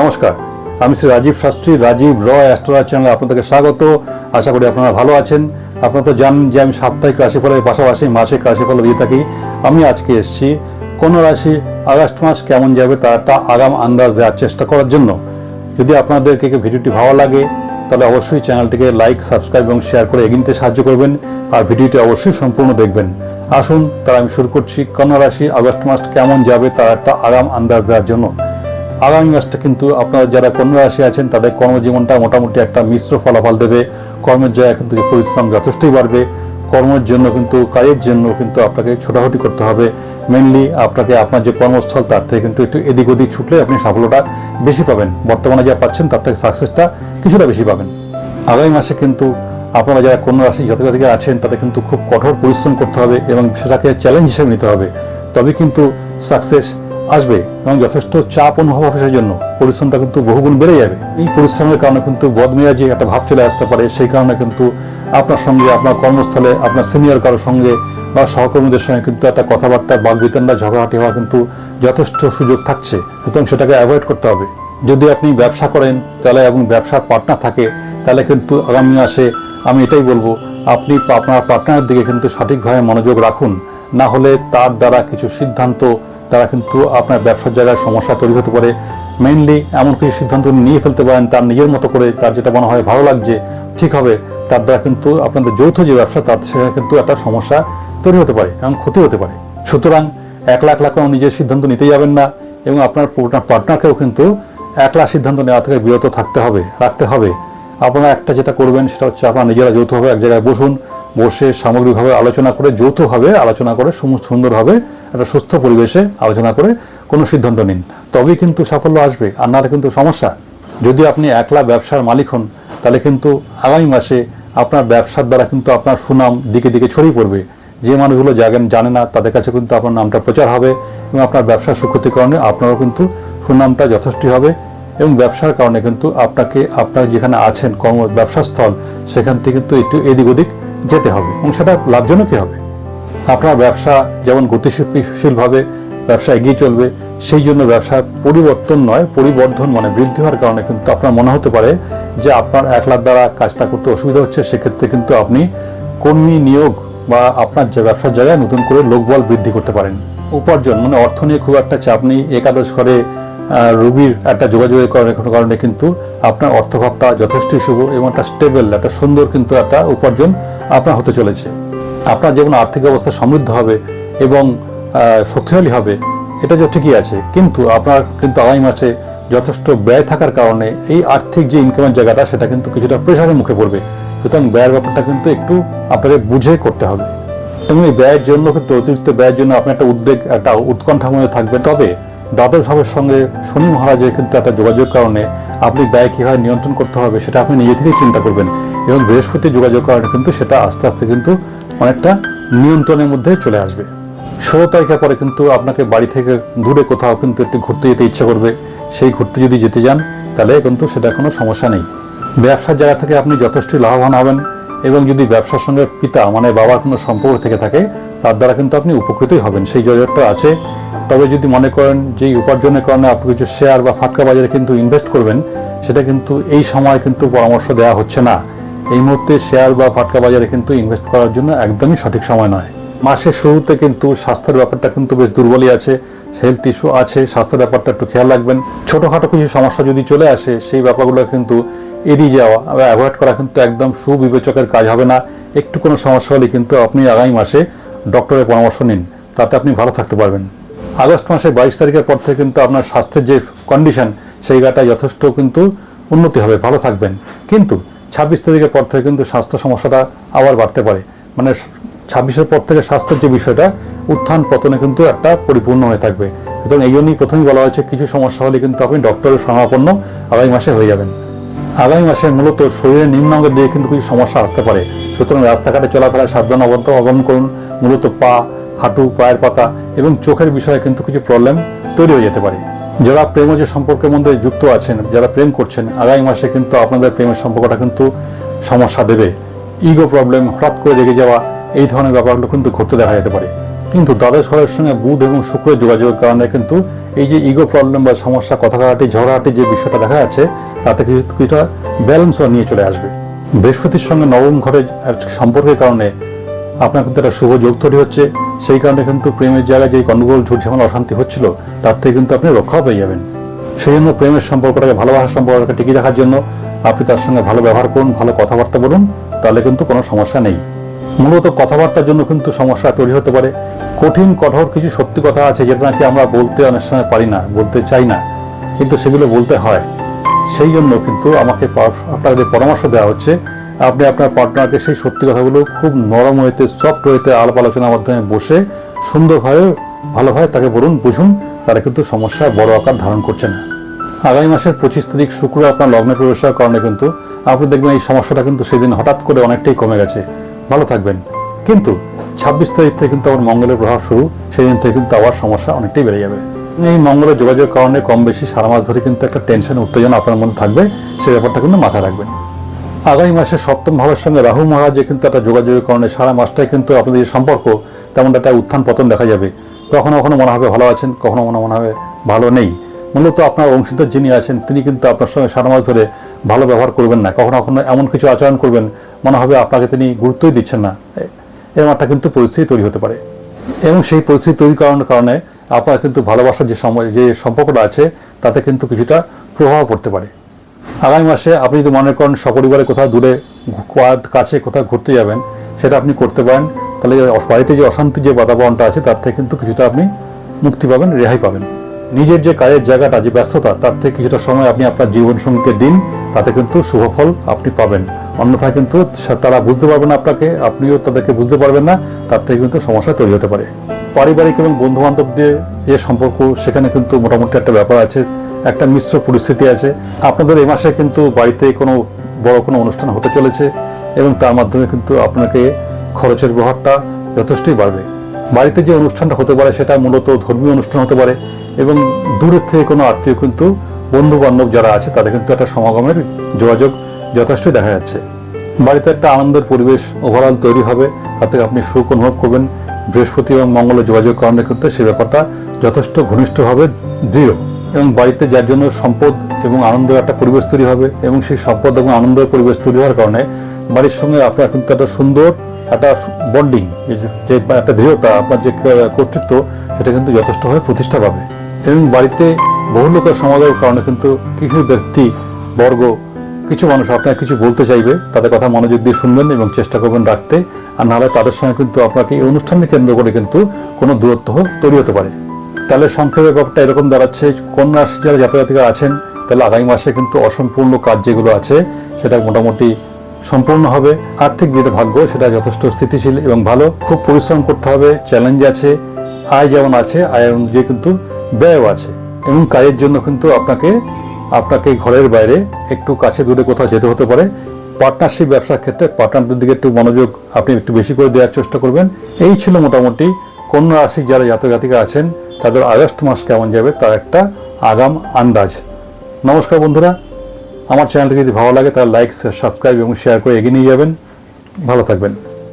নমস্কার। আমি শ্রী রাজীব শাস্ত্রী, রাজীব রয় অ্যাস্ট্রোলজি চ্যানেলে আপনাদেরকে স্বাগত। আশা করি আপনারা ভালো আছেন। আপনারা তো জানেন যে আমি সাপ্তাহিক রাশিফলের পাশাপাশি মাসিক রাশিফল দিয়ে থাকি। আমি আজকে এসেছি কোন রাশি, আগস্ট মাস কেমন যাবে তার একটা আগাম আন্দাজ দেওয়ার চেষ্টা করার জন্য। যদি আপনাদেরকে ভিডিওটি ভালো লাগে, তাহলে অবশ্যই চ্যানেলটিকে লাইক, সাবস্ক্রাইব এবং শেয়ার করে এগিয়ে সাহায্য করবেন। আর ভিডিওটি অবশ্যই সম্পূর্ণ দেখবেন। আসুন, তাহলে আমি শুরু করছি। কন্যা রাশি, আগস্ট মাস কেমন যাবে তার একটা আগাম আন্দাজ দেওয়ার জন্য। আগামী মাসটা কিন্তু আপনারা যারা কন্যা রাশি আছেন, তাদের কর্মজীবনটা মোটামুটি একটা মিশ্র ফলাফল দেবে। কর্মের জায়গায় কিন্তু পরিশ্রম যথেষ্টই বাড়বে। কর্মের জন্য কিন্তু, কাজের জন্য কিন্তু আপনাকে ছোটাছুটি করতে হবে। মেনলি আপনাকে আপনার যে কর্মস্থল, তার থেকে কিন্তু একটু এদিক ওদিক ছুটলে আপনি সাফল্যটা বেশি পাবেন। বর্তমানে যা পাচ্ছেন, তার থেকে সাকসেসটা কিছুটা বেশি পাবেন। আগামী মাসে কিন্তু আপনারা যারা কন্যা রাশি জাতকাধিকে আছেন, তাদের কিন্তু খুব কঠোর পরিশ্রম করতে হবে এবং সেটাকে চ্যালেঞ্জ হিসেবে নিতে হবে। তবে কিন্তু সাকসেস আসবে এবং যথেষ্ট চাপ অনুভব হবে জন্য। পরিশ্রমটা কিন্তু বহুগুণ বেড়ে যাবে। এই পরিশ্রমের কারণে কিন্তু বদমেয়াজি একটা ভাব চলে আসতে পারে, সেই কারণে কিন্তু আপনার সঙ্গে, আপনার কর্মস্থলে, আপনার সিনিয়র কারোর সঙ্গে বা সহকর্মীদের সঙ্গে কিন্তু একটা কথাবার্তা বাক বিতণ্ডা ঝগড়াটি হওয়া কিন্তু যথেষ্ট সুযোগ থাকছে। সুতরাং সেটাকে অ্যাভয়েড করতে হবে। যদি আপনি ব্যবসা করেন, তাহলে এবং ব্যবসার পার্টনার থাকে, তাহলে কিন্তু আগামী মাসে আমি এটাই বলব, আপনি আপনার পার্টনারের দিকে কিন্তু সঠিকভাবে মনোযোগ রাখুন। না হলে তার দ্বারা কিছু সিদ্ধান্ত তারা কিন্তু আপনার ব্যবসার জায়গায় সমস্যা তৈরি হতে পারে। মেইনলি এমন কিছু সিদ্ধান্ত নিয়ে ফেলতে পারেন, তার নিজের মতো করে তার যেটা মনে হয় ভালো লাগছে, ঠিক হবে। তার দ্বারা কিন্তু আপনাদের যৌথ যে ব্যবসা, তার সেখানে কিন্তু একটা সমস্যা তৈরি হতে পারে এবং ক্ষতি হতে পারে। সুতরাং এক লাখ লাখ নিজের সিদ্ধান্ত নিতে যাবেন না এবং আপনার পার্টনারকেও কিন্তু একলা সিদ্ধান্ত নেওয়া থেকে বিরত থাকতে হবে, রাখতে হবে। আপনারা একটা যেটা করবেন, সেটা হচ্ছে আপনারা নিজেরা যৌথভাবে এক জায়গায় বসুন বসে সামগ্রিকভাবে আলোচনা করে, যৌথভাবে আলোচনা করে সুন্দরভাবে একটা সুস্থ পরিবেশে আলোচনা করে কোনো সিদ্ধান্ত নিন। তবেই কিন্তু সাফল্য আসবে, আর নাহলে কিন্তু সমস্যা। যদি আপনি একলা ব্যবসার মালিক হন, তাহলে কিন্তু আগামী মাসে আপনার ব্যবসার দ্বারা কিন্তু আপনার সুনাম দিকে দিকে ছড়িয়ে পড়বে। যে মানুষগুলো জানেন জানে না, তাদের কাছে কিন্তু আপনার নামটা প্রচার হবে এবং আপনার ব্যবসার সুখ্যাতির কারণে আপনারও কিন্তু সুনামটা যথেষ্টই হবে এবং ব্যবসার কারণে কিন্তু আপনাকে, আপনার যেখানে আছেন কর্ম ব্যবসাস্থল সেখান থেকে কিন্তু একটু এদিক ওদিক যেতে হবে এবং সেটা লাভজনকই হবে। আপনার ব্যবসা যেমন গতিশীলভাবে ব্যবসা এগিয়ে চলবে, সেই জন্য ব্যবসার পরিবর্তন নয়, পরিবর্ধন মানে বৃদ্ধি হওয়ার কারণে কিন্তু আপনার মনে হতে পারে যে আপনার একলার দ্বারা কাজটা করতে অসুবিধা হচ্ছে, সেক্ষেত্রে কিন্তু আপনি কর্মী নিয়োগ বা আপনার যে ব্যবসার জায়গায় নতুন করে লোকবল বৃদ্ধি করতে পারেন। উপার্জন মানে অর্থ নিয়ে খুব একটা চাপ নেই, একাদশ ঘরে রবির একটা যোগাযোগের কারণে কারণে কিন্তু আপনার অর্থভাবটা যথেষ্টই শুভ এবং একটা স্টেবল একটা সুন্দর কিন্তু একটা উপার্জন আপনার হতে চলেছে। আপনার যেমন আর্থিক অবস্থা সমৃদ্ধ হবে এবং শক্তিশালী হবে, এটা যে ঠিকই আছে। কিন্তু আপনার কিন্তু আগামী মাসে যথেষ্ট ব্যয় থাকার কারণে এই আর্থিক যে ইনকামের জায়গাটা, সেটা কিন্তু কিছুটা প্রেশারের মুখে পড়বে। সুতরাং ব্যয়ের ব্যাপারটা কিন্তু একটু আপনাকে বুঝে করতে হবে। এবং এই ব্যয়ের জন্য কিন্তু অতিরিক্ত ব্যয়ের জন্য আপনি একটা উদ্বেগ, একটা উৎকণ্ঠার মধ্যে থাকবে তবে দ্বাদশ ভাবের সঙ্গে শনি মহারাজের কিন্তু একটা যোগাযোগ কারণে আপনি ব্যয় কীভাবে নিয়ন্ত্রণ করতে হবে, সেটা আপনি নিজে থেকেই চিন্তা করবেন। এবং বৃহস্পতি যোগাযোগ করাটা কিন্তু সেটা আস্তে আস্তে কিন্তু অনেকটা নিয়ন্ত্রণের মধ্যে চলে আসবে। ষোলো তারিখের পরে কিন্তু আপনাকে বাড়ি থেকে দূরে কোথাও কিন্তু একটু ঘুরতে যেতে ইচ্ছা করবে। সেই ঘুরতে যদি যেতে যান, তাহলে কিন্তু সেটা কোনো সমস্যা নেই। ব্যবসার জায়গা থেকে আপনি যথেষ্ট লাভবান হবেন এবং যদি ব্যবসার সঙ্গে পিতা মানে বাবার কোনো সম্পর্ক থেকে থাকে, তার দ্বারা কিন্তু আপনি উপকৃতই হবেন। সেই যোগাযোগটা আছে। তবে যদি মনে করেন যে উপার্জনের কারণে আপনি কিছু শেয়ার বা ফাটকা বাজারে কিন্তু ইনভেস্ট করবেন, সেটা কিন্তু এই সময় কিন্তু পরামর্শ দেওয়া হচ্ছে না। এই মুহূর্তে শেয়ার বা ফাটকা বাজারে কিন্তু ইনভেস্ট করার জন্য একদমই সঠিক সময় নয়। মাসের শুরুতে কিন্তু স্বাস্থ্যের ব্যাপারটা কিন্তু বেশ দুর্বলই আছে হেলথ ইস্যু আছে, স্বাস্থ্যের ব্যাপারটা একটু খেয়াল রাখবেন। ছোটোখাটো কিছু সমস্যা যদি চলে আসে, সেই ব্যাপারগুলো কিন্তু এড়িয়ে যাওয়া বা অ্যাভয়েড করা কিন্তু একদম সুবিবেচকের কাজ হবে না। একটু কোনো সমস্যা হলে কিন্তু আপনি আগামী মাসে ডক্টরের পরামর্শ নিন, তাতে আপনি ভালো থাকতে পারবেন। আগস্ট মাসে বাইশ তারিখের পর থেকে কিন্তু আপনার স্বাস্থ্যের যে কন্ডিশন সেই গাটা যথেষ্ট কিন্তু উন্নতি হবে, ভালো থাকবেন। কিন্তু ছাব্বিশ তারিখের পর থেকে কিন্তু স্বাস্থ্য সমস্যাটা আবার বাড়তে পারে। মানে ছাব্বিশের পর থেকে স্বাস্থ্যের যে বিষয়টা, উত্থান পতনে কিন্তু একটা পরিপূর্ণ হয়ে থাকবে। সুতরাং এই জন্যই প্রথমেই বলা হয়েছে, কিছু সমস্যা হলে কিন্তু আপনি ডক্টরের শরণাপন্ন আগামী মাসে হয়ে যাবেন। আগামী মাসে মূলত শরীরের নিম্নাঙ্গের দিকে কিন্তু কিছু সমস্যা আসতে পারে। সুতরাং রাস্তাঘাটে চলাফেরায় সাবধান অবন্ত অবলম্বন করুন, মূলত পা, হাঁটু, পায়ের পাতা এবং চোখের বিষয়ে কিন্তু কিছু প্রবলেম তৈরি হয়ে যেতে পারে। যারা প্রেমজ সম্পর্কের মধ্যে যুক্ত আছেন, যারা প্রেম করছেন, আগামী মাসে কিন্তু আপনাদের প্রেমের সম্পর্কটা কিন্তু সমস্যা দেবে। ইগো প্রবলেম হঠাৎ করে রেগে যাওয়া, এই ধরনের ব্যাপারগুলো কিন্তু ঘটতে দেখা যেতে পারে। কিন্তু দ্বাদশ ঘরের সঙ্গে বুধ এবং শুক্রের যোগাযোগের কারণে কিন্তু এই যে ইগো প্রবলেম বা সমস্যা কথা কাটাটি ঝগড়াটি যে বিষয়টা দেখা যাচ্ছে, তাতে কিছু, কিছুটা ব্যালেন্স নিয়ে চলে আসবে। বৃহস্পতির সঙ্গে নবম ঘরের সম্পর্কের কারণে আপনার কিন্তু একটা শুভ যোগ তৈরি হচ্ছে। সেই কারণে কিন্তু প্রেমের জায়গায় যে গন্ডগোল ঝুট ঝামেলা, অশান্তি হচ্ছিল, তার থেকে কিন্তু আপনি রক্ষাও পেয়ে যাবেন। সেই জন্য প্রেমের সম্পর্কটাকে, ভালোবাসার সম্পর্কটাকে টিকিয়ে রাখার জন্য আপনি তার সঙ্গে ভালো ব্যবহার করুন, ভালো কথাবার্তা বলুন, তাহলে কিন্তু কোনো সমস্যা নেই। মূলত কথাবার্তার জন্য কিন্তু সমস্যা তৈরি হতে পারে। কঠিন, কঠোর কিছু সত্যি কথা আছে যেটা নাকি আমরা বলতে অনেক সময় পারি না, বলতে চাই না, কিন্তু সেগুলো বলতে হয়। সেই জন্য কিন্তু আমাকে আপনাদের পরামর্শ দেওয়া হচ্ছে আপনি আপনার পার্টনারকে সেই সত্যি কথাগুলো খুব নরম হইতে সফট হইতে আলাপ আলোচনার মাধ্যমে বসে সুন্দরভাবে, ভালোভাবে তাকে বলুন, বুঝুন, তারা কিন্তু সমস্যা বড় আকার ধারণ করছে না। আগামী মাসের পঁচিশ তারিখ শুক্র আপনার লগ্নে প্রবেশ কারণে কিন্তু আপনি দেখবেন এই সমস্যাটা কিন্তু সেদিন হঠাৎ করে অনেকটাই কমে গেছে। ভালো থাকবেন। কিন্তু ছাব্বিশ তারিখ থেকে কিন্তু আমার মঙ্গলের প্রভাব শুরু সেই দিন থেকে কিন্তু আবার সমস্যা অনেকটাই বেড়ে যাবে। এই মঙ্গলের যোগাযোগ কারণে কম বেশি সারা মাস ধরে কিন্তু একটা টেনশন উত্তেজনা আপনার মধ্যে থাকবে, সে ব্যাপারটা কিন্তু মাথায় রাখবেন। আগামী মাসে সপ্তম ভাবের সঙ্গে রাহু মহারাজে কিন্তু একটা যোগাযোগের কারণে সারা মাসটাই কিন্তু আপনাদের যে সম্পর্ক তেমন একটা উত্থান পতন দেখা যাবে। কখনো কখনো মনে হবে ভালো আছেন, কখনো কখনো মনে হবে ভালো নেই। মূলত আপনার অংশীদার যিনি আছেন, তিনি কিন্তু আপনার সঙ্গে সারা মাস ধরে ভালো ব্যবহার করবেন না। কখনো কখনো এমন কিছু আচরণ করবেন, মনে হবে আপনাকে তিনি গুরুত্বই দিচ্ছেন না। এরকম একটা কিন্তু পরিস্থিতি তৈরি হতে পারে। এবং সেই পরিস্থিতি তৈরি করানোর কারণে আপনার কিন্তু ভালোবাসার যে সময় যে সম্পর্কটা আছে, তাতে কিন্তু কিছুটা প্রভাব পড়তে পারে। আগামী মাসে আপনি যদি মনে করেন সপরিবারে কোথাও দূরে কাছে কোথাও ঘুরতে যাবেন, সেটা আপনি করতে পারেন। তাহলে বাড়িতে যে অশান্তি যে বাতাবরণটা আছে, তার থেকে কিন্তু কিছুটা আপনি মুক্তি পাবেন, রেহাই পাবেন। নিজের যে কাজের জায়গাটা, যে ব্যস্ততা, তার থেকে কিছুটা সময় আপনি আপনার জীবন সঙ্গীকে দিন, তাতে কিন্তু শুভ ফল আপনি পাবেন। অন্যথায় কিন্তু তারা বুঝতে পারবেন না আপনাকে, আপনিও তাদেরকে বুঝতে পারবেন না, তার থেকে কিন্তু সমস্যা তৈরি হতে পারে। পারিবারিক এবং বন্ধু বান্ধবদের যে সম্পর্ক, সেখানে কিন্তু মোটামুটি একটা ব্যাপার আছে, একটা মিশ্র পরিস্থিতি আছে। আপনাদের এই মাসে কিন্তু বাড়িতে কোনো বড় কোনো অনুষ্ঠান হতে চলেছে এবং তার মাধ্যমে কিন্তু আপনাকে খরচের ব্যবহারটা যথেষ্টই বাড়বে। বাড়িতে যে অনুষ্ঠানটা হতে পারে, সেটা মূলত ধর্মীয় অনুষ্ঠান হতে পারে এবং দূরের থেকে কোনো আত্মীয় কিন্তু বন্ধু বান্ধব যারা আছে, তাদের কিন্তু একটা সমাগমের যোগাযোগ যথেষ্টই দেখা যাচ্ছে। বাড়িতে একটা আনন্দের পরিবেশ ওভারঅল তৈরি হবে, তাতে আপনি সুখ অনুভব করবেন। বৃহস্পতি এবং মঙ্গলের যোগাযোগ কারণে কিন্তু সে ব্যাপারটা যথেষ্ট ঘনিষ্ঠভাবে দৃঢ় এবং বাড়িতে যার জন্য সম্পদ এবং আনন্দের একটা পরিবেশ তৈরি হবে এবং সেই সম্পদ এবং আনন্দের পরিবেশ তৈরি হওয়ার কারণে বাড়ির সঙ্গে আপনার কিন্তু একটা সুন্দর একটা বন্ডিং যে একটা দৃঢ়তা আপনার যে কর্তৃত্ব সেটা কিন্তু যথেষ্টভাবে প্রতিষ্ঠা পাবে। এবং বাড়িতে বহু লোকের সমাগমের কারণে কিন্তু কিছু ব্যক্তি, বর্গ, কিছু মানুষ আপনাকে কিছু বলতে চাইবে, তাদের কথা মনোযোগ দিয়ে শুনবেন এবং চেষ্টা করবেন রাখতে। আর নাহলে তাদের সঙ্গে কিন্তু আপনাকে এই অনুষ্ঠানকে কেন্দ্র করে কিন্তু কোনো দূরত্ব তৈরি হতে পারে। তাহলে সংক্ষেপে ব্যাপারটা এরকম দাঁড়াচ্ছে, কন্যা রাশি যারা জাতজাতিকা আছেন, তাহলে আগামী মাসে কিন্তু অসম্পূর্ণ কাজ যেগুলো আছে, সেটা মোটামুটি সম্পূর্ণ হবে। আর্থিক যেটা ভাগ্য, সেটা যথেষ্ট স্থিতিশীল এবং ভালো। খুব পরিশ্রম করতে হবে চ্যালেঞ্জ আছে, আয় যেমন আছে, আয়ের অনুযায়ী কিন্তু ব্যয়ও আছে। এবং কাজের জন্য কিন্তু আপনাকে আপনাকে ঘরের বাইরে একটু কাছে দূরে কোথাও যেতে হতে পারে। পার্টনারশিপ ব্যবসার ক্ষেত্রে পার্টনারদের দিকে একটু মনোযোগ আপনি একটু বেশি করে দেওয়ার চেষ্টা করবেন। এই ছিল মোটামুটি কন্যা রাশি যারা জাতক জাতিকা আছেন, তাদের আগস্ট মাস কেমন যাবে তার একটা আগাম আন্দাজ। নমস্কার বন্ধুরা, আমার চ্যানেলটি যদি ভালো লাগে তাহলে লাইক সাবস্ক্রাইব এবং শেয়ার করে এগিয়ে নিয়ে যাবেন। ভালো থাকবেন।